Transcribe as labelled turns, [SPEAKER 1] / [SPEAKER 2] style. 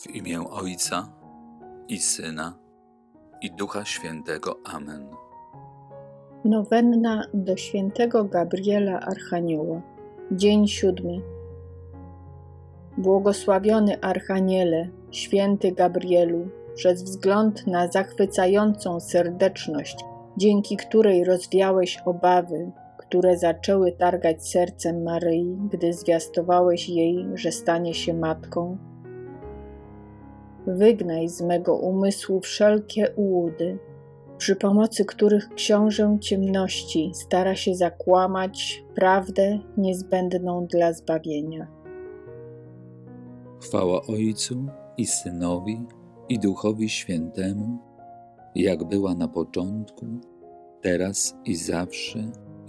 [SPEAKER 1] W imię Ojca i Syna i Ducha Świętego. Amen.
[SPEAKER 2] Nowenna do świętego Gabriela Archanioła. Dzień siódmy. Błogosławiony Archaniele, święty Gabrielu, przez wzgląd na zachwycającą serdeczność, dzięki której rozwiałeś obawy, które zaczęły targać sercem Maryi, gdy zwiastowałeś jej, że stanie się matką. Wygnaj z mego umysłu wszelkie ułudy, przy pomocy których książę ciemności stara się zakłamać prawdę niezbędną dla zbawienia.
[SPEAKER 1] Chwała Ojcu i Synowi i Duchowi Świętemu, jak była na początku, teraz i zawsze